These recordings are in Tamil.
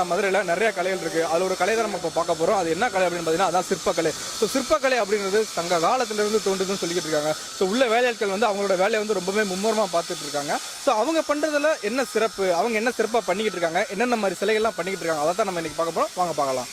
நம்ம மதுரையில் நிறைய கலைகள் இருக்குது அதில் ஒரு கலை தான் நம்ம இப்போ பார்க்க போகிறோம் அது என்ன கலை அப்படின்னு பார்த்தீங்கன்னா அதான் சிற்பக்கலை. ஸோ சிற்பக்கலை அப்படிங்கிறது சங்க காலத்திலிருந்து தோன்றுதுன்னு சொல்லிக்கிட்டு இருக்காங்க. ஸோ உள்ள வேலையாட்கள் வந்து அவங்களோட வேலையை வந்து ரொம்பவே மும்முரமாக பார்த்துட்டு இருக்காங்க. ஸோ அவங்க பண்ணுறதுல என்ன சிறப்பு? அவங்க என்ன சிறப்பாக பண்ணிக்கிட்டு இருக்காங்க? என்னென்ன மாதிரி சிலைகள்லாம் பண்ணிக்கிட்டு இருக்காங்க? அதை தான் நம்ம இன்றைக்கி பார்க்க போகிறோம் வாங்க பார்க்கலாம்.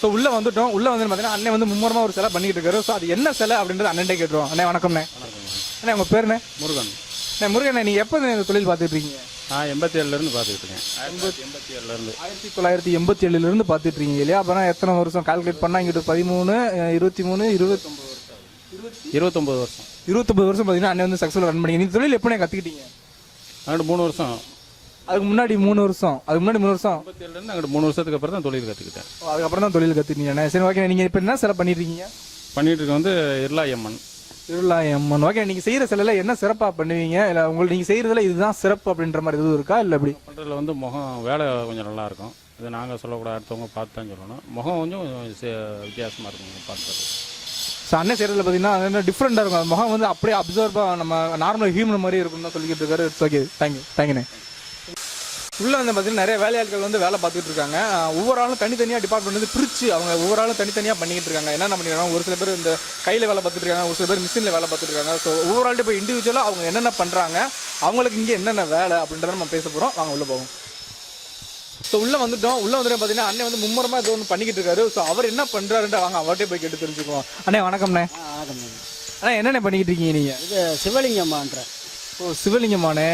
ஸோ உள்ள வந்துட்டோம். உள்ள வந்து பார்த்தீங்கன்னா அண்ணன் வந்து மும்முரமா ஒரு சிலை பண்ணிட்டு இருக்காரு. ஸோ அது என்ன சிலை அப்படின்றது அண்ணன்டே கேட்டுருவோம். அண்ணே வணக்கம்ண்ணே. அண்ணே உங்க பேருண்ணே? முருகன். அண்ணே முருகண்ணே நீங்க எப்போ இந்த தொழில் பார்த்துட்டு இருக்கீங்க? நான் எண்பத்தி ஏழுலேருந்து பார்த்துக்கிட்டு இருக்கேன். எண்பத்தி ஏழுலேருந்து ஆயிரத்தி தொள்ளாயிரத்தி எண்பத்தி ஏழுல இருந்து பார்த்துட்டு இருக்கீங்க இல்லையா? அப்புறம் எத்தனை வருஷம் கால்குலேட் பண்ணா? இங்கிட்டு பதிமூணு இருபத்தி மூணு இருபத்தி இருபத்தொம்பது வருஷம். இருபத்தொம்பது வருஷம் பார்த்தீங்கன்னா அண்ணன் வந்து சக்ஸஸ்ஃபுல் ரன் பண்ணி நீங்க தொழில் எப்போ கத்துக்கிட்டீங்க? அங்கிட்டு மூணு வருஷம். அதுக்கு முன்னாடி மூணு வருஷம். அதுக்கு முன்னாடி மூணு வருஷம். எண்பத்தி ஏழுலேருந்து அங்கிட்டு மூணு வருஷத்துக்கு அப்புறம் தான் தொழில் கற்றுக்கிட்டேன் ஓ, அதுக்கப்புறம் தான் தொழில் கத்துக்கிட்டீங்க. சரி ஓகே நீங்க இப்போ என்ன சிலை பண்ணிட்டு இருக்கீங்க பண்ணிட்டு இருக்க வந்து இருளாயம்மன். திருவிழாயம்மன் ஓகே நீங்க செய்யற சிலையில என்ன சிறப்பா பண்ணுவீங்க? இல்ல உங்களுக்கு நீங்க செய்யறதுல இதுதான் சிறப்பு அப்படின்ற மாதிரி எதுவும் இருக்கா? இல்ல எப்படி பண்ணுறதுல வந்து முகம் வேலை கொஞ்சம் நல்லா இருக்கும். இது நாங்கள் சொல்லக்கூடாது அடுத்தவங்க பார்த்து தான் சொல்லணும். முகம் கொஞ்சம் சே- வித்தியாசமா இருக்கும் பார்க்குறது. ஸோ அண்ணன் செய்யறதுல பார்த்தீங்கன்னா டிஃப்ரெண்டாக இருக்கும். அந்த முகம் வந்து அப்படியே அப்சர்வாக நம்ம நார்மல் ஹியூமன் மாதிரி இருக்கும் தான் சொல்லிக்கிட்டு இருக்காரு. இட்ஸ் ஓகே தேங்க்யூ தேங்க்யூண்ணே உள்ள வந்து பார்த்தீங்கன்னா நிறைய வேலையாட்கள் வந்து வேலை பார்த்துட்டு இருக்காங்க. ஒவ்வொரு ஆளும் தனித்தனியாக டிபார்ட்மெண்ட் வந்து பிரிச்சு அவங்க ஒவ்வொரு ஆளும் தனித்தனியாக பண்ணிக்கிட்டு இருக்காங்க. என்னென்ன பண்ணிருக்காங்க ஒரு சில பேர் இந்த கையில் வேலை பார்த்துட்டு இருக்காங்க ஒரு சில பேர் மிஷினில் வேலை பார்த்துட்டு இருக்காங்க. ஸோ ஒவ்வொரு ஆள்கிட்ட இப்போ இண்டிவிஜுவலாக அவங்க என்னென்ன பண்ணுறாங்க அவங்களுக்கு இங்கே என்னென்ன வேலை அப்படின்றத நம்ம பேச போகிறோம் வாங்க உள்ள போவோம். ஸோ உள்ள வந்துட்டோம். உள்ள வந்துட்டு பார்த்தீங்கன்னா அண்ணன் வந்து மும்முரமாக ஏதோ ஒன்று பண்ணிக்கிட்டு இருக்காரு. ஸோ அவர் என்ன பண்ணுறாருன்ட்டு வாங்க அவர்கிட்ட போய் கேட்டு தெரிஞ்சுக்குவோம். அண்ணே வணக்கம்ண்ணே. வணக்கம் அண்ணா என்னென்ன பண்ணிக்கிட்டு இருக்கீங்க நீங்க? இது சிவலிங்கம்மான்ற. ஓ சிவலிங்கமானே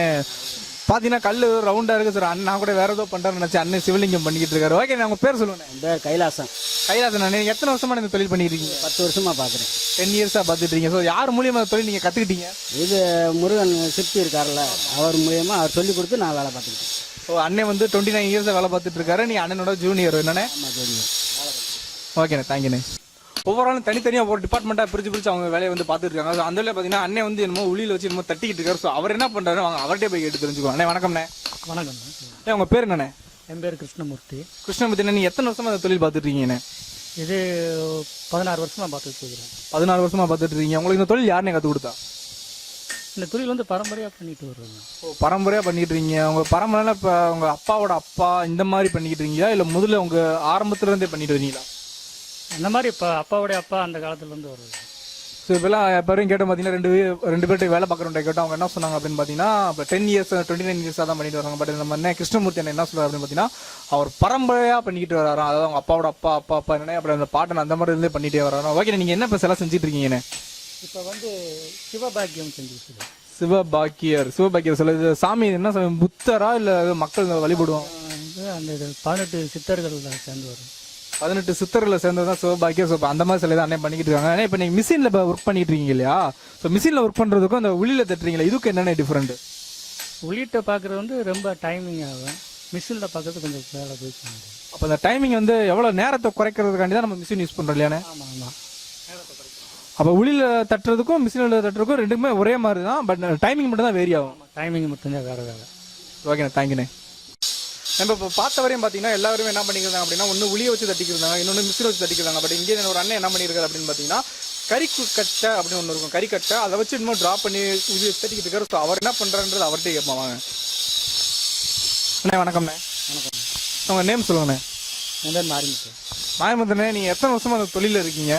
பாத்தீங்கன்னா கல்லு ரவுண்டா இருக்கு சார் அண்ணா கூட வேற ஏதோ பண்றாரு நினைச்சு அண்ணன் சிவலிங்கம் பண்ணிக்கிட்டு இருக்காரு. ஓகே நான் உங்க பேர் சொல்லுவேன் என் பேர் கைலாசம் கைலாசன் அண்ணே எத்தனை வருஷமா இந்த தொழில் பண்ணிட்டு இருக்கீங்க? பத்து வருஷமா பார்க்குறேன் டென் இயர்ஸா பார்த்துட்டு இருக்கீங்க. ஸோ யார் மூலியமா இந்த தொழில் நீங்க கத்துக்கிட்டீங்க? இது முருகன் சிற்பி இருக்கார்ல அவர் மூலியமா அவர் சொல்லி கொடுத்து நான் வேலை பார்த்துக்கிட்டேன். ஓ அண்ணன் வந்து டுவெண்ட்டி நைன் இயர்ஸா வேலை பார்த்துட்டு இருக்காரு. நீ அண்ணனோட ஜூனியர் என்னண்ணே? ஆமாம் ஓகேண்ணே தேங்க்யூண்ணே ஒவ்வொரு ஆளும் தனித்தனியாக ஒரு டிபார்ட்மெண்ட்டாக பிரிச்சு பிரிச்சு அவங்க வேலையை வந்து பார்த்துட்டு இருக்காங்க. ஸோ அந்த வேலையை பார்த்தீங்கன்னா அண்ணன் வந்து என்னமோ உளியில் வச்சு என்னமோ தட்டிக்கிட்டு இருக்காரு. ஸோ அவர் என்ன பண்ணுறாரு அவங்க அவர்கிட்ட போய் கேட்டு தெரிஞ்சுக்குவோம் அண்ணே வணக்கம்ண்ணே. வணக்கம். ஏன் உங்க பேர் என்னண்ணே? என் பேர் கிருஷ்ணமூர்த்தி. கிருஷ்ணமூர்த்தி நீ எத்தனை வருஷமா இந்த தொழில் பார்த்துட்டு இருக்கீங்கண்ணே இது பதினாறு வருஷமா பார்த்துட்டு இருக்கிறேன் பதினாறு வருஷமா பார்த்துட்டு இருக்கீங்க. உங்களுக்கு இந்த தொழில் யாருனே கற்றுக் கொடுத்தா? இந்த தொழில் வந்து பரம்பரையாக பண்ணிட்டு வர்றோம் ஓ பரம்பரையா பண்ணிட்டு இருக்கீங்க. உங்க பரம்பரையில இப்ப உங்க அப்பாவோட அப்பா இந்த மாதிரி பண்ணிட்டு இருக்கீங்களா? இல்ல முதல்ல உங்க ஆரம்பத்துல இருந்தே பண்ணிட்டு வரீங்களா அந்த மாதிரி இப்போ அப்பாவுடைய அப்பா அந்த காலத்துலேருந்து வருது ஸோ இப்பெல்லாம் இப்போ வரையும் கேட்டோம் பார்த்தீங்கன்னா ரெண்டு ரெண்டு பேர்ட்ட வேலை பார்க்குறவங்க கேட்டோம் அவங்க என்ன சொன்னாங்க அப்படின்னு பார்த்தீங்கன்னா இப்போ டென் இயர்ஸ் டுவெண்ட்டி நைன் இயர்ஸாக தான் பண்ணிட்டு வராங்க. பட் நம்ம என்ன கிருஷ்ணமூர்த்தி அண்ணன் என்ன சொல்றாரு அப்படின்னு பார்த்தீங்கன்னா அவர் பரம்பரையா பண்ணிக்கிட்டு வராராம் அதாவது அவங்க அப்பாவோட அப்பா அப்பா அப்பா என்ன அப்புறம் அந்த பாட்டன் அந்த மாதிரி இருந்தே பண்ணிட்டே வராராம் ஓகே நீங்க என்ன இப்போ சிலை செஞ்சுட்டு இருக்கீங்கண்ணே இப்போ வந்து சிவபாக்கியம் செஞ்சுட்டு சிவபாக்கியர் சிவபாக்கியர் சில இது சாமி என்ன சாமி புத்தரா இல்ல மக்கள் வழிபடுவோம் வந்து அந்த பதினெட்டு சித்தர்கள் சேர்ந்து வரும். பதினெட்டு சித்தர்களை சேர்ந்தது தான் சிவபாக்கியம் ஸோ அந்த மாதிரி சிலை தான் அண்ணே பண்ணிக்கிட்டு இருக்காங்க. ஆனால் இப்போ நீங்கள் மிஷினில் இப்போ ஒர்க் பண்ணிட்டு இருக்கீங்க இல்லையா? ஸோ மிஷினில் ஒர்க் பண்ணுறதுக்கும் அந்த உளியில் தட்டுறீங்களா இதுக்கு என்னென்ன டிஃப்ரெண்ட் உள்ளிட்ட பார்க்குறது வந்து ரொம்ப டைமிங் ஆகும். மிஷினில் பார்க்குறது கொஞ்சம் வேலை போயிட்டு அப்போ அந்த டைமிங் வந்து எவ்வளோ நேரத்தை குறைக்கிறதுக்காண்டி தான் நம்ம மிஷின் யூஸ் பண்ணுறோம் இல்லையானே ஆமாம் ஆமாம் அப்போ உளியில் தட்டுறதுக்கும் மிஷினில் தட்டுறதுக்கும் ரெண்டுக்குமே ஒரே மாதிரி தான் பட் டைமிங் மட்டும் தான் வேரி ஆகும் டைமிங் மட்டும்தான் வேறு வேலை. ஓகேண்ணே தேங்க்யூண்ணே நம்ம இப்போ பார்த்த வரையும் பார்த்தீங்கன்னா எல்லாருமே என்ன பண்ணிக்கிறாங்க அப்படின்னா ஒன்று உளியை வச்சு தட்டிக்கிறாங்க இன்னொன்று மிஷினை வச்சு தட்டிக்கிறாங்க. பட் இங்கே ஒரு அண்ணன் என்ன பண்ணியிருக்காரு அப்படின்னு பார்த்தீங்கன்னா கறிக்கு கட்டை அப்படின்னு ஒன்று இருக்கும். கறி கட்டை அதை வச்சு இன்னும் ட்ராப் பண்ணி வச்சு தட்டிக்கிட்டு இருக்காரு. ஸோ அவர் என்ன பண்ணுறான்றது அவர்கிட்ட கேட்பாங்க வாங்க. அண்ணே வணக்கம்ண்ணே. வணக்கம். உங்கள் நேம் சொல்லுங்கண்ணே. என் பேர் மாரிமுத்து மாயமந்தனே நீங்கள் எத்தனை வருஷமா அந்த தொழிலில் இருக்கீங்க?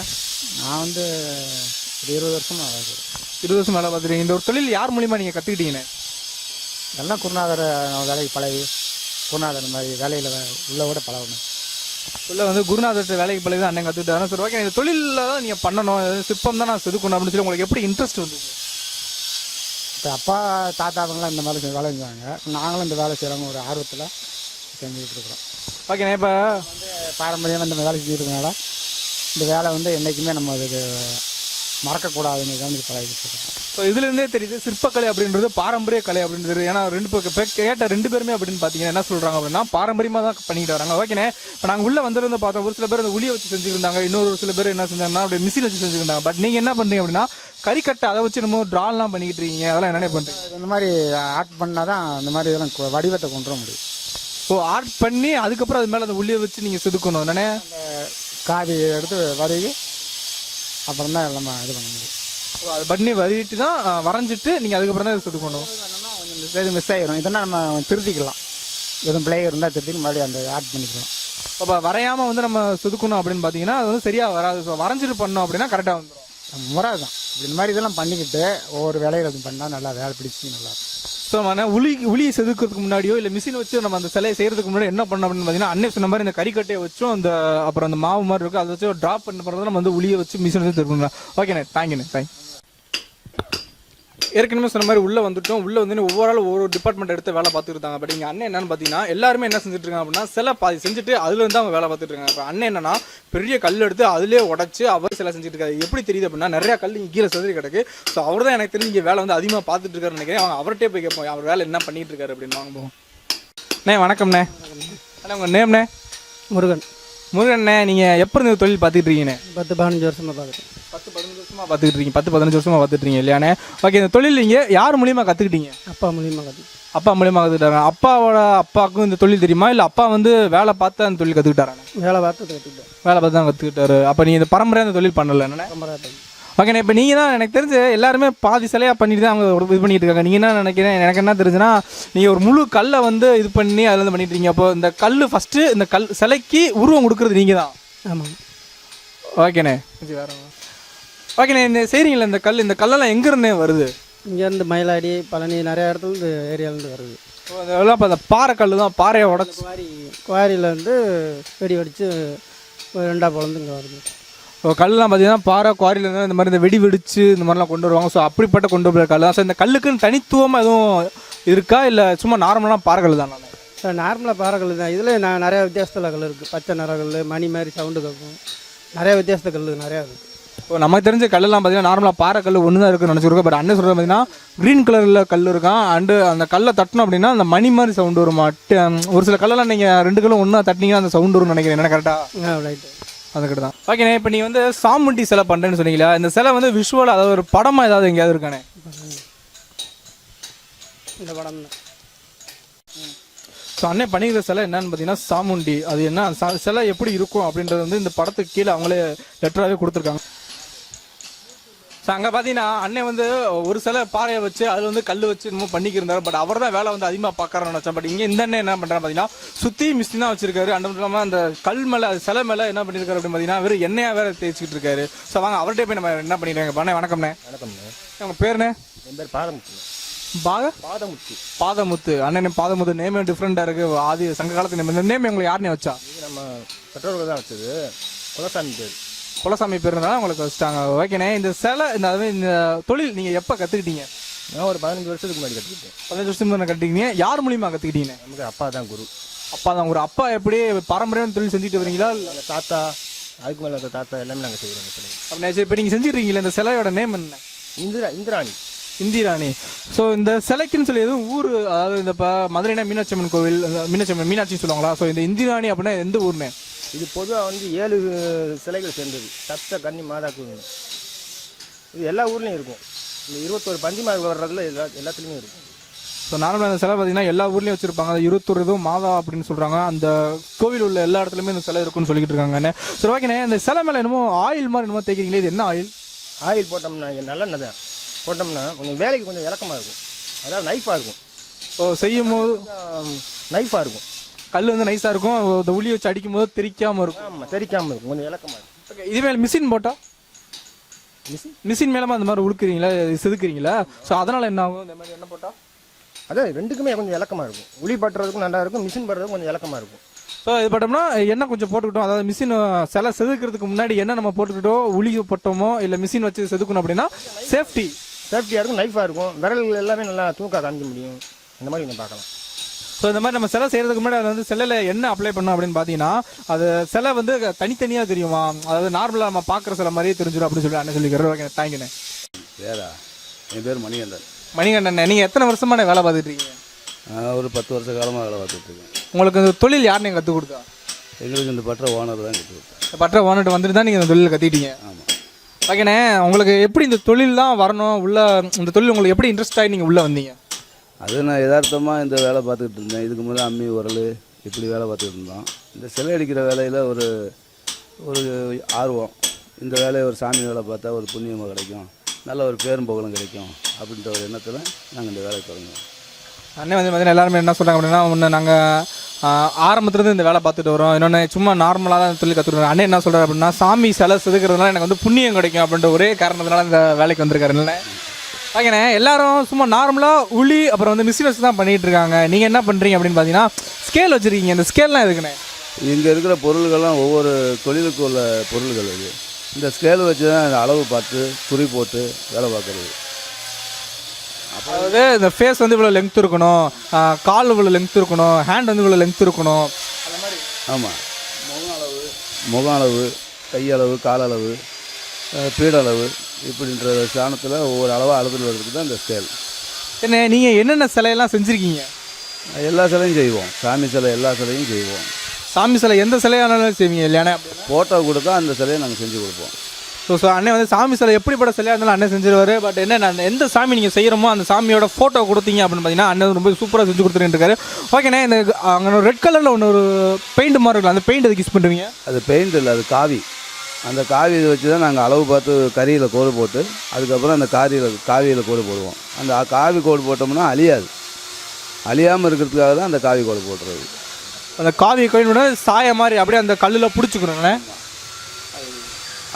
நான் வந்து ஒரு இருபது வருஷமா ஆகுது இருபது வருஷம் வேலை பார்த்துருக்கீங்க இந்த ஒரு தொழில் யார் மூலியமா நீங்கள் கற்றுக்கிட்டீங்கண்ணே எல்லாம் குருநாதர் வேலைக்கு பழகி குருநாதர் மாதிரி வேலையில் உள்ள விட பழகணும். உள்ள வந்து குருநாதர்கிட்ட வேலைக்கு பழகி தான் அண்ணன் கற்றுக்கிட்டாரு சரி ஓகே இந்த தொழிலில் தான் நீங்கள் பண்ணணும். சிற்பம் தான் நான் செதுக்கணும். அப்படின்னு சொல்லி உங்களுக்கு எப்படி இன்ட்ரெஸ்ட் வந்துச்சு இப்போ அப்பா தாத்தா அவங்களாம் இந்த மாதிரி வேலை செஞ்சாங்க. நாங்களும் இந்த வேலை செய்கிறோங்க ஒரு ஆர்வத்தில் செஞ்சுக்கிட்டு இருக்கிறோம். ஓகேண்ணே இப்போ வந்து பாரம்பரியமாக இந்த வேலை செஞ்சுட்டு இருக்கனால இந்த வேலை வந்து என்றைக்குமே நம்ம அதுக்கு மறக்கக்கூடாதுன்னு தான் பழகிட்டு ஸோ இதுலேருந்தே தெரியுது சிற்பக்கலை அப்படின்றது பாரம்பரிய கலை அப்படின்றது. ஏன்னா ரெண்டு பேர் கேட்ட ரெண்டு பேருமே அப்படின்னு பார்த்தீங்கன்னா என்ன சொல்கிறாங்க அப்படின்னா பாரம்பரியமாக தான் பண்ணிட்டு வராங்க. ஓகேண்ணே இப்போ நாங்கள் உள்ளே வந்திருந்து பார்த்தோம் ஒரு சில பேர் அந்த உளியை வச்சு செஞ்சுருந்தாங்க இன்னொரு ஒரு சில பேர் என்ன செஞ்சாங்கன்னா அப்படியே மிஷின் வச்சு செஞ்சுருந்தாங்க பட் நீங்கள் என்ன பண்ணுறீங்க அப்படின்னா கறிக்கட்டை அதை வச்சு நம்ம ட்ரால்லாம் பண்ணிக்கிட்டு இருக்கீங்க. அதெல்லாம் என்னென்ன பண்ணுறீங்க இந்த மாதிரி ஆர்ட் பண்ணால் தான் இந்த மாதிரி இதெல்லாம் வடிவத்தை கொண்டு வர முடியும். ஸோ ஆர்ட் பண்ணி அதுக்கப்புறம் அது மேலே அந்த உள்ளியை வச்சு நீங்கள் செதுக்கணும். அந்த காவி எடுத்து வதக்கி அப்புறம் தான் நம்ம இது பண்ண முடியும். அது பண்ணி வரிட்டு தான் வரைஞ்சிட்டு நீங்கள் அதுக்கப்புறம் தான் செதுக்கணும் கொஞ்சம் மிஸ் ஆகிரும் இதெல்லாம் நம்ம திருத்திக்கலாம். எதுவும் பிளே இருந்தால் திருத்தி மறுபடியும் அந்த ஆட் பண்ணிக்கலாம். இப்போ வரையாமல் வந்து நம்ம செதுக்கணும் அப்படின்னு பார்த்தீங்கன்னா அது வந்து சரியாக வராது. ஸோ வரைஞ்சிட்டு பண்ணோம் அப்படின்னா கரெக்டாக வந்துடும் முறை தான். இந்த மாதிரி இதெல்லாம் பண்ணிக்கிட்டு ஒவ்வொரு வேலைகள் அது பண்ணால் நல்லா வேலை பிடிச்சி நல்லா. ஸோ நம்ம உளி உளியை செதுக்கிறதுக்கு முன்னாடியோ இல்லை மிஷின் வச்சு நம்ம அந்த சிலையை செய்யறதுக்கு முன்னாடி என்ன பண்ணணும் அப்படின்னு பார்த்தீங்கன்னா அன்னை சொன்ன மாதிரி இந்த கறிக்கட்டையை வச்சும் அந்த அப்புறம் அந்த மாவு மாதிரி இருக்கும் அதை வச்சு ட்ராப் பண்ண பண்ணுறது நம்ம வந்து உளியை வச்சு மிஷின் வச்சு திருப்பணும் ஓகேண்ணே தேங்க்யூண்ணே தேங்க்யூ ஏற்கனவே சொன்ன மாதிரி உள்ள வந்துட்டோம். உள்ள வந்து ஒவ்வொரு ஆளும் ஒவ்வொரு டிபார்ட்மெண்ட் எடுத்து வேலை பார்த்துட்டு இருக்காங்க பட் இங்க அண்ணன் என்னன்னு பார்த்தீங்கன்னா எல்லாருமே என்ன செஞ்சுட்டு இருக்காங்க அப்படின்னா சில பாதி செஞ்சுட்டு அதுல இருந்து அவங்க வேலை பார்த்துட்டு இருக்காங்க இப்போ அண்ணன் என்னன்னா பெரிய கல் எடுத்து அதுலயே உடைச்சு அவர் சில செஞ்சுட்டு இருக்காரு எப்படி தெரியுது அப்படின்னா நிறைய கல் இங்க கீழே செதறி கிடக்கு. ஸோ அவர் தான் எனக்கு தெரிஞ்சு இங்க வேலை வந்து அதிகமாக பார்த்துட்டு இருக்காருன்னு நினைக்கிறேன். அவங்க அவர்கிட்டே போய் கேட்போம் அவர் வேலை என்ன பண்ணிட்டு இருக்காரு அப்படின்னு வாங்க போவோம் அண்ணே வணக்கம்ண்ணே. அண்ணா உங்க நேம்ண்ணே? முருகன். முருகண்ணே நீங்க எப்போ இருந்து தொழில் பார்த்துட்டு இருக்கீங்கண்ணே பத்து பதினஞ்சு வருஷமாக பார்க்குறேன். பத்து பதினஞ்சு வருஷமா பார்த்துட்டு இருக்கீங்க. பத்து பதினஞ்சு வருஷமா பார்த்துட்டு இருக்கீங்க இல்லையாண்ணே ஓகே இந்த தொழில் நீங்க யார் மூலியமா கத்துக்கிட்டீங்க? அப்பா மூலியமாக கற்று அப்பா மூலியமா கத்துக்கிட்டாங்க அப்பாவோட அப்பாவுக்கும் இந்த தொழில் தெரியுமா? இல்ல அப்பா வந்து வேலை பார்த்து அந்த தொழில் கத்துக்கிட்டாராங்க வேலை பார்த்து கற்றுக்கிட்டேன் வேலை பார்த்து தான் கத்துக்கிட்டாரு. அப்ப நீங்க இந்த பரம்பரையா அந்த தொழில் பண்ணல என்ன ஓகேண்ணே இப்போ நீங்கள் தான் எனக்கு தெரிஞ்சு எல்லாருமே பாதி சிலையா பண்ணிட்டு தான் அவங்க இது பண்ணிட்டு இருக்காங்க. நீங்கள் என்ன நினைக்கிறேன் எனக்கு என்ன தெரிஞ்சுன்னா நீங்கள் ஒரு முழு கல்லை வந்து இது பண்ணி அதில் இருந்து பண்ணிட்டு இருக்கீங்க. அப்போ இந்த கல் ஃபஸ்ட்டு இந்த கல் சிலைக்கு உருவம் கொடுக்குறது நீங்கள் தான். ஆமாம். ஓகேண்ணே வேற ஓகேண்ணே இந்த செய்கிறீங்களா இந்த கல் இந்த கல்லெல்லாம் எங்கேருந்தே வருது? இங்கேருந்து மயிலாடி பழனி நிறைய இடத்துல இந்த ஏரியாலேருந்து வருது. அதெல்லாம் இப்போ அந்த பாறை கல் தான் பாறையை உடச்சி குவாரி குவாரியில் வந்து வெடி வெடித்து ரெண்டா பொழந்து இங்கே வருது. ஓ கல்லாம் பார்த்தீங்கன்னா பாறை குவாரியில இருந்து இந்த மாதிரி இந்த வெடி வெடிச்சு இந்த மாதிரிலாம் கொண்டு வருவாங்க. ஸோ அப்படிப்பட்ட கொண்டு வர கல் தான். ஸோ இந்த கல்லுக்குன்னு தனித்துவமாக எதுவும் இருக்கா? இல்லை சும்மா நார்மலான பாறை கல் தான்? நான் நார்மலாக பாறைக்கல் தான். இதில் நான் நிறைய வித்தியாசத்தில் கல் இருக்குது பச்சை நிறக்கல் மணி மாதிரி சவுண்டு கேட்கும். நிறைய வித்தியாசத்த கல் நிறையா இருக்குது இப்போ நமக்கு தெரிஞ்ச கல்லெல்லாம் பார்த்தீங்கன்னா நார்மலாக பாறை கல் ஒன்று தான் இருக்குன்னு நினச்சிருக்கோம். பட் அண்ணன் சொல்கிறது பார்த்தீங்கன்னா க்ரீன் கலரில் கல் இருக்கான். அண்டு அந்த கல்லை தட்டணும் அப்படின்னா அந்த மணி மாதிரி சவுண்டு வருமா. ஒரு சில கல்லெல்லாம் நீங்கள் ரெண்டு கல்லும் ஒன்றா தட்டினீங்கன்னா அந்த சவுண்டு வரும்னு நினைக்கிறேன். என்ன கரெக்டாக ரைட்டு அது கிட்ட தான். ஓகேண்ணே இப்போ நீ வந்து சாமுண்டி சிலை பண்ணுறேன்னு சொன்னீங்களா இந்த சிலை வந்து விஷுவல் அதாவது ஒரு படமாக ஏதாவது எங்கேயாவது இருக்கானே? இந்த படம் ஸோ அண்ணன் பண்ணிக்கிற சிலை என்னன்னு பார்த்தீங்கன்னா சாமுண்டி. அது என்ன சிலை எப்படி இருக்கும் அப்படின்றது வந்து இந்த படத்துக்கு கீழே அவங்களே லெட்டராகவே கொடுத்துருக்காங்க. ஸோ அங்கே பார்த்தீங்கன்னா அண்ணன் வந்து ஒரு சில பாறையை வச்சு அதில் வந்து கல் வச்சு இன்னமும் பண்ணிக்கிருந்தாரு. பட் அவர் தான் வேலை வந்து அதிகமாக பார்க்கறன்னு நினச்சேன். பட் இங்கே இந்த அண்ணன் என்ன பண்ணுறாரு பார்த்தீங்கன்னா சுற்றி மிஸ்டி தான் வச்சிருக்காரு. அண்ட் மட்டும் இல்லாமல் அந்த கல் மேலே அது சிலை மேலே என்ன பண்ணியிருக்காரு அப்படின்னு பார்த்தீங்கன்னா வெறும் எண்ணெயாக வேற தேய்ச்சிக்கிட்டு இருக்காரு. ஸோ வாங்க அவர்கிட்ட போய் நம்ம என்ன பண்ணிடுறாங்க பண்ண வணக்கம்ண்ணே. வணக்கம்ண்ணே. உங்கள் பேருண்ணே என் பேர் பாதமுத்து. பாக பாதமுத்து. பாதமுத்து. அண்ணன் பாதமுத்து நேமே டிஃப்ரெண்டாக இருக்குது ஆதி சங்க காலத்து நேம் இந்த நேம் உங்களுக்கு யாருனே வச்சா? நம்ம பெற்றோர்கள் தான் வச்சது. குலசாமி பேர். குலசாமி பேர் இருந்தாலும் உங்களுக்கு வச்சுட்டாங்க ஓகேண்ணே இந்த சிலை இந்த அதாவது இந்த தொழில் நீங்கள் எப்போ கற்றுக்கிட்டீங்க நான் ஒரு பதினஞ்சு வருஷத்துக்கு முன்னாடி கற்றுக்கிட்டேன் பதினஞ்சு வருஷம் முன்னாடி கற்றுக்கிட்டீங்க யார் மூலியமாக கற்றுக்கிட்டீங்க நமக்கு அப்பா தான் குரு. அப்பா தான் ஒரு அப்பா எப்படி பாரம்பரியம் தொழில் செஞ்சுட்டு வரீங்களா? எங்கள் தாத்தா அதுக்கு மேலே தாத்தா எல்லாமே நாங்கள் செய்கிறோம் அப்படின்னா சரி இப்போ நீங்கள் செஞ்சுருக்கீங்களா இந்த சிலையோட நேம் என்ன? இந்திரா இந்திராணி. இந்திராணி. ஸோ இந்த சிலைக்குன்னு சொல்லி எதுவும் ஊர் அதாவது இந்த இப்போ மதுரைனா மீனாட்சி அம்மன் கோவில் மீனாட்சி அம்மன் மீனாட்சி சொல்லுவாங்களா? ஸோ இந்த இந்திராணி அப்படின்னா எந்த ஊர்னே இது பொதுவாக வந்து ஏழு சிலைகள் சேர்ந்தது. சப்த கன்னி மாதாக்கு இது எல்லா ஊர்லேயும் இருக்கும். இந்த இருபத்தோரு பஞ்சிமார் வர்றதுல எல்லா எல்லாத்துலேயுமே இருக்கும். ஸோ நார்மலாக அந்த சிலை பார்த்தீங்கன்னா எல்லா ஊர்லேயும் வச்சிருப்பாங்க. அது இருபத்தொரு இதுவும் மாதா அப்படின்னு சொல்கிறாங்க அந்த கோவில் உள்ள எல்லா இடத்துலையுமே இந்த சிலை இருக்குன்னு சொல்லிக்கிட்டு இருக்காங்கண்ணே சரி ஓகேண்ணே இந்த சிலை மேலே என்னமோ ஆயில் மாதிரி என்னமோ தேய்க்கிறீங்களே இது என்ன ஆயில்? ஆயில் போட்டோம்னா நல்லெண்ணெய் தான். போட்டோம்னா கொஞ்சம் வேலைக்கு கொஞ்சம் இலக்கமாக இருக்கும். அதாவது நைஃபாக இருக்கும். ஸோ செய்யும் போது நைஃபாக இருக்கும். கல் வந்து நைஸாக இருக்கும். இந்த உளி வச்சு அடிக்கும் போது தெரிக்காமல் இருக்கும். ஆமாம் தெரிக்காமல் இருக்கும். கொஞ்சம் இலக்கமாக இருக்கும். ஓகே இதுவே மிஷின் போட்டால் மிஷின் மிஷின் மேலமா அந்த மாதிரி உழுக்குறீங்களா? செதுக்குறீங்களா? ஸோ அதனால என்ன ஆகும்? இந்த மாதிரி என்ன போட்டா? அதான் ரெண்டுக்குமே கொஞ்சம் இலக்கமாக இருக்கும். உளி பட்டுறதுக்கும் நல்லா இருக்கும். மிஷின் பட்டுறதுக்கும் கொஞ்சம் இலக்கமாக இருக்கும். ஸோ இது பட்டோம்னா என்ன கொஞ்சம் போட்டுக்கிட்டோம். அதாவது மிஷின் சிலை செதுக்கிறதுக்கு முன்னாடி என்ன நம்ம போட்டுக்கிட்டோம் உளி போட்டோமோ இல்லை மிஷின் வச்சு செதுக்கணும் அப்படின்னா சேஃப்டி சேஃப்டியாக இருக்கும் நைஃபாக இருக்கும். விரல்கள் எல்லாமே நல்லா தூக்கா காமிக்க முடியும். இந்த மாதிரி நீங்கள் பார்க்கலாம். ஸோ இந்த மாதிரி நம்ம சிலை செய்யறதுக்கு முன்னாடி அதில் வந்து சிலையில என்ன அப்ளை பண்ணோம் அப்படின்னு பார்த்தீங்கன்னா அது சிலை வந்து தனித்தனியாக தெரியுமா? அதாவது நார்மலாக நம்ம பார்க்குற சிலை மாதிரியே தெரிஞ்சிடும் அப்படின்னு சொல்லி அண்ணன் சொல்லிக்கிறேன் ஓகே தேங்க்யூண்ணே வேறா? என் பேர் மணிகண்டன். மணிகண்டன் நீங்கள் எத்தனை வருஷமான வேலை பார்த்துட்டு இருக்கீங்க? ஒரு பத்து வருஷ காலமாக வேலை பார்த்துட்டு இருக்கேன். உங்களுக்கு இந்த தொழில் யார் நீங்கள் கற்றுக் கொடுத்தா? எங்களுக்கு இந்த பற்ற ஓனர் தான் கற்றுக் கொடுத்தேன் இந்த பற்ற ஓனர்கிட்ட வந்துட்டு தான் நீங்கள் இந்த தொழில் கற்றுக்கிட்டீங்க ஆமாம் ஓகேண்ணே உங்களுக்கு எப்படி இந்த தொழில் தான் வரணும்? உள்ள இந்த தொழில் உங்களுக்கு எப்படி இன்ட்ரெஸ்ட் ஆகி நீங்கள் உள்ளே வந்தீங்க? அது நான் யதார்த்தமாக இந்த வேலை பார்த்துக்கிட்டு இருந்தேன். இதுக்கு முதல்ல அம்மி உரல் இப்படி வேலை பார்த்துக்கிட்டு இருந்தோம். இந்த சிலை அடிக்கிற வேலையில் ஒரு ஒரு ஆர்வம். இந்த வேலையை ஒரு சாமி வேலை பார்த்தா ஒரு புண்ணியமாக கிடைக்கும். நல்ல ஒரு பேரும் புகழும் கிடைக்கும் அப்படின்ற ஒரு எண்ணத்தில் நாங்கள் இந்த வேலையை தொடங்கினோம். அண்ணன் வந்து பார்த்தீங்கன்னா எல்லாருமே என்ன சொல்கிறாங்க அப்படின்னா ஒன்று நாங்கள் ஆரம்பத்துலேருந்து இந்த வேலை பார்த்துட்டு வரோம். இன்னொன்று சும்மா நார்மலாக தான் சொல்லி கற்றுக்கிறோம் அண்ணன் என்ன சொல்கிறார் அப்படின்னா சாமி சிலை செதுக்கிறதுனால எனக்கு வந்து புண்ணியம் கிடைக்கும் அப்படின்ற ஒரே காரணத்தினால இந்த வேலைக்கு வந்திருக்காரு. இல்லை ஓகேண்ணே எல்லாரும் சும்மா நார்மலாக உளி அப்புறம் வந்து மிஷின் வச்சு தான் பண்ணிகிட்டு இருக்காங்க நீங்கள் என்ன பண்ணுறீங்க அப்படின்னு பார்த்தீங்கன்னா ஸ்கேல் வச்சுருக்கீங்க. இந்த ஸ்கேல்லாம் எதுக்குண்ணே? இங்கே இருக்கிற பொருள்கள்லாம் ஒவ்வொரு தொழிலுக்கு உள்ள பொருள்கள் இது. இந்த ஸ்கேல் வச்சு தான் இந்த அளவு பார்த்து குறி போட்டு வேலை பார்க்குறது. அதாவது இந்த ஃபேஸ் வந்து இவ்வளோ லென்த் இருக்கணும். கால் இவ்வளோ லென்த் இருக்கணும். ஹேண்ட் வந்து இவ்வளோ லென்த் இருக்கணும். ஆமாம் முகம் அளவு முகம் அளவு கையளவு காலளவு அஹ், பீடளவு இப்படின்ற சாணத்தில் ஒவ்வொரு அளவாக அளவில் வர்றதுக்கு தான் இந்த ஸ்கேல் என்ன நீங்கள் என்னென்ன சிலையெல்லாம் செஞ்சுருக்கீங்க? எல்லா சிலையும் செய்வோம். சாமி சிலை எல்லா சிலையும் செய்வோம். சாமி சிலை எந்த சிலையானாலும் செய்வீங்க இல்லையானே? ஃபோட்டோ கொடுத்தா அந்த சிலையை நாங்கள் செஞ்சு கொடுப்போம். ஸோ ஸோ அண்ணன் வந்து சாமி சிலை எப்படிப்பட்ட சிலையாக இருந்தாலும் அண்ணன் செஞ்சிருவாரு. பட் என்ன நான் எந்த சாமி நீங்கள் செய்கிறோமோ அந்த சாமியோட ஃபோட்டோ கொடுத்தீங்க அப்படின்னு பார்த்தீங்கன்னா அண்ணன் ரொம்ப சூப்பராக செஞ்சு கொடுத்துட்டு இருக்காரு ஓகேண்ணே இந்த அங்கே ரெட் கலரில் ஒன்று ஒரு பெயிண்ட் மாதிரி இருக்கும் அந்த பெயிண்ட் எதுக்கு யூஸ் பண்ணுவீங்க அது பெயிண்ட் இல்லை அது காவி. அந்த காவி இதை வச்சு தான் நாங்கள் அளவு பார்த்து கரியில் கோடு போட்டு அதுக்கப்புறம் அந்த காரியில் காவியில் கோடு போடுவோம். அந்த காவி கோடு போட்டோம்னா அழியாது. அழியாமல் இருக்கிறதுக்காக தான் அந்த காவி கோடு போட்டுறது அந்த காவி கோயில் சாய மாதிரி அப்படியே அந்த கல்லில் பிடிச்சிக்கணுண்ணே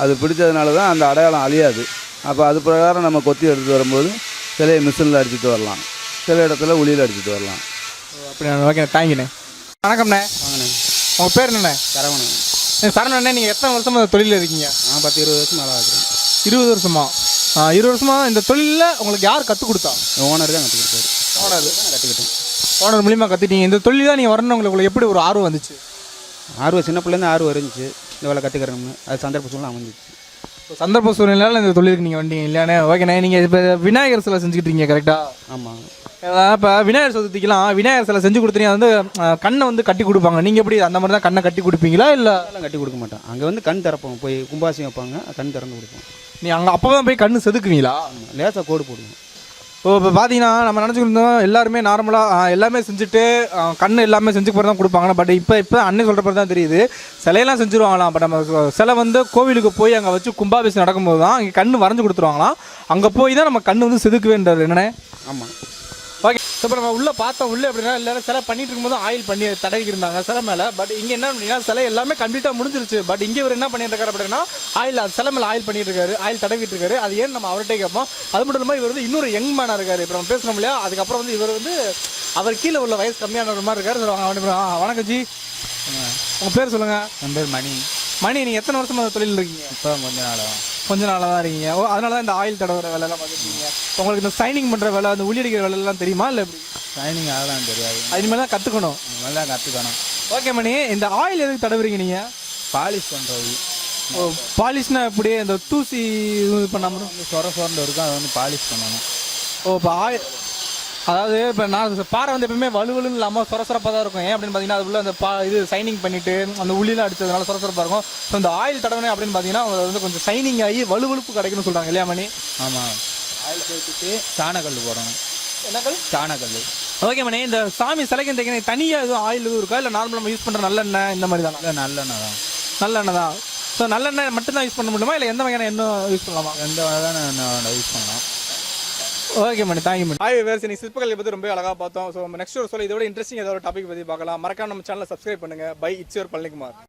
அது பிடிச்சதுனால தான் அந்த அடையாளம் அழியாது. அப்போ அது பிரகாரம் நம்ம கொத்தி எடுத்துகிட்டு வரும்போது சிலையை மிஷினில் அடிச்சுட்டு வரலாம். சில இடத்துல உளியில் அடிச்சுட்டு வரலாம். அப்படி ஓகே தேங்க்யூண்ணே வணக்கம்ண்ணே. வாங்கண்ணே. உங்கள் பேர் என்னண்ணே? சரவணன். சரணண்ணே நீங்கள் எத்தனை வருஷமா இந்த தொழிலில் இருக்கீங்க? நான் பத்து இருபது வருஷம் மேலே ஆகுறேன் இருபது வருஷமா? ஆ, இருபது வருஷமா இந்த தொழிலில் உங்களுக்கு யார் கற்றுக் கொடுத்தா? ஓனர் தான் கற்றுக் கொடுத்தாரு. ஓனர். நான் கற்றுக்கிட்டேன் ஓனர் மூலியமா கற்றுட்டீங்க இந்த தொழில் தான் நீங்கள் வரணும் உங்களுக்கு எப்படி ஒரு ஆர்வம் வந்துச்சு? ஆர்வம் சின்ன பிள்ளைலேருந்து ஆர்வம் இருந்துச்சு. இந்த வேலை கற்றுக்கிறோம்னு அது சந்தர்ப்ப சூழ்நிலை அமைஞ்சிச்சு. சந்தர்ப்ப சூழ்நிலையால இந்த தொழிலுக்கு நீங்கள் வந்தீங்க இல்லையானே? ஓகேண்ணே நீங்கள் இப்போ விநாயகர் சிலை செஞ்சுக்கிட்டு இருக்கீங்க கரெக்டாக ஆமாம் இப்போ விநாயகர் சதுர்த்திக்கெல்லாம் விநாயகர் சிலை செஞ்சு கொடுத்தீங்க அது வந்து கண்ணை வந்து கட்டி கொடுப்பாங்க. நீங்கள் எப்படி அந்த மாதிரி தான் கண்ணை கட்டி கொடுப்பீங்களா இல்லை? கட்டி கொடுக்க மாட்டோம். அங்கே வந்து கண் திறப்போம். போய் கும்பாசியம் வைப்பாங்க கண் திறந்து கொடுப்போம். நீ அங்கே அப்போ தான் போய் கண்ணு செதுக்குவீங்களா? லேசாக கோடு போடுவோம். இப்போ இப்போ பார்த்தீங்கன்னா நம்ம இருந்தோம் எல்லாருமே நார்மலாக எல்லாமே செஞ்சுட்டு கண் எல்லாமே செஞ்சு போகிற தான் கொடுப்பாங்க பட் இப்போ இப்போ அண்ணன் சொல்கிற மாதிரி தான் தெரியுது. சிலையெல்லாம் செஞ்சுருவாங்களாம் பட் நம்ம சிலை வந்து கோவிலுக்கு போய் அங்கே வச்சு கும்பாபிஷேகம் நடக்கும்போது தான் அங்கே கண் வரைஞ்சி கொடுத்துருவாங்களாம். அங்கே போய் தான் நம்ம கண் வந்து செதுக்குவேன்றார் என்னென்ன ஆமாம் ஓகே இப்போ நம்ம உள்ளே பார்த்தோம் உள்ளே எப்படின்னா எல்லாரும் சிலை பண்ணிட்டு இருக்கும்போது ஆயில் பண்ணி தடவிக்கு இருந்தாங்க சிலை மேலே. பட் இங்கே என்ன அப்படின்னா சிலை எல்லாமே கம்ப்ளீட்டாக முடிஞ்சிருச்சு. பட் இங்கே இவர் என்ன பண்ணிட்டு இருக்காரு அப்படின்னா ஆயில் சிலை மேலே ஆயில் பண்ணிட்டு இருக்காரு ஆயில் தடவிட்டு இருக்காரு. அது ஏன் நம்ம அவர்கிட்ட கேட்போம்? அது மட்டும் இல்லாமல் இவர் வந்து இன்னொரு யங் மேனாக இருக்காரு. இப்போ நம்ம பேசணும் இல்லையா? அதுக்கப்புறம் வந்து இவர் வந்து அவர் கீழே உள்ள வயசு கம்மியான ஒரு மாதிரி இருக்காரு. ஆ, வணக்கம் ஜி. உங்கள் பேர் சொல்லுங்கள் என் பேர் மணி. மணி நீங்கள் எத்தனை வருஷமா அந்த தொழில் இருக்கீங்க? இப்போ கொஞ்ச நாளாக கொஞ்ச நாளாக தான் இருக்கீங்க. ஓ அதனால தான் இந்த ஆயில் தடவுற வேலையெல்லாம் பார்த்துருக்கீங்க. உங்களுக்கு இந்த சைனிங் பண்ணுற வேலை அந்த உள்ளி அடிக்கிற வேலையெல்லாம் தெரியுமா இல்லை எப்படி? ட்ரைனிங் அதெல்லாம் தெரியாது. அது இனிமேல் தான் கற்றுக்கணும் நல்லா கற்றுக்கணும் ஓகே மணி இந்த ஆயில் எதுக்கு தடவுறீங்க நீங்க? பாலிஷ் பண்ணுறது ஓ பாலிஷ்னா எப்படி? இந்த தூசி இது பண்ணாம? வந்து சொர சொரண்டு இருக்கும் அதை வந்து பாலிஷ் பண்ணணும். ஓ இப்போ ஆயில் அதாவது இப்போ நான் பாறை வந்து எப்பவுமே வலுவலுன்னு இல்லாமல் சொரசொரப்பாக தான் இருக்கும். ஏன் அப்படின்னு பார்த்தீங்கன்னா அதுக்குள்ள அந்த பா இது சைனிங் பண்ணிட்டு அந்த உள்ளிலாம் அடிச்சதுனால சொரசொரப்பாக இருக்கும். ஸோ இந்த ஆயில் தடவை அப்படின்னு பார்த்தீங்கன்னா அது வந்து கொஞ்சம் சைனிங் ஆகி வலுவலுப்பு கிடைக்கும்னு சொல்கிறாங்க இல்லையா மணி? ஆமாம் ஆயில் சேர்த்துட்டு சாணக்கல் போடணும். என்னக்கள் சாணக்கல் ஓகே மணி. இந்த சாமி சிலைக்கு இந்த தனியாக எதுவும் ஆயில் எதுவும் இருக்கா? இல்லை நார்மலாக நம்ம யூஸ் பண்ணுற நல்லெண்ணெய் இந்த மாதிரி தானே? இல்லை நல்லெண்ணெய் தான். நல்லெண்ணெய் தான். ஸோ நல்லெண்ணெய் மட்டும் தான் யூஸ் பண்ண முடியுமா? இல்லை எந்த வகையான எண்ணெய் யூஸ் பண்ணலாமா? எந்த வகையான யூஸ் பண்ணலாம். Okay madam thank you madam hi வேறு நீ சிற்பக்கலை பற்றி ரொம்ப அழகாக பார்த்தோம். ஸோ நம்ம நெக்ஸ்ட் ஒரு சொல்ல இதோட இன்ட்ரெஸ்டிங் ஏதாவது ஒரு டாபிக் பற்றி பார்க்கலாம். மறக்காம நம்ம சேனலை சப்ஸ்கிரைப் பண்ணுங்கள் பை இட்ஸ் யுவர் பழனிக்குமார்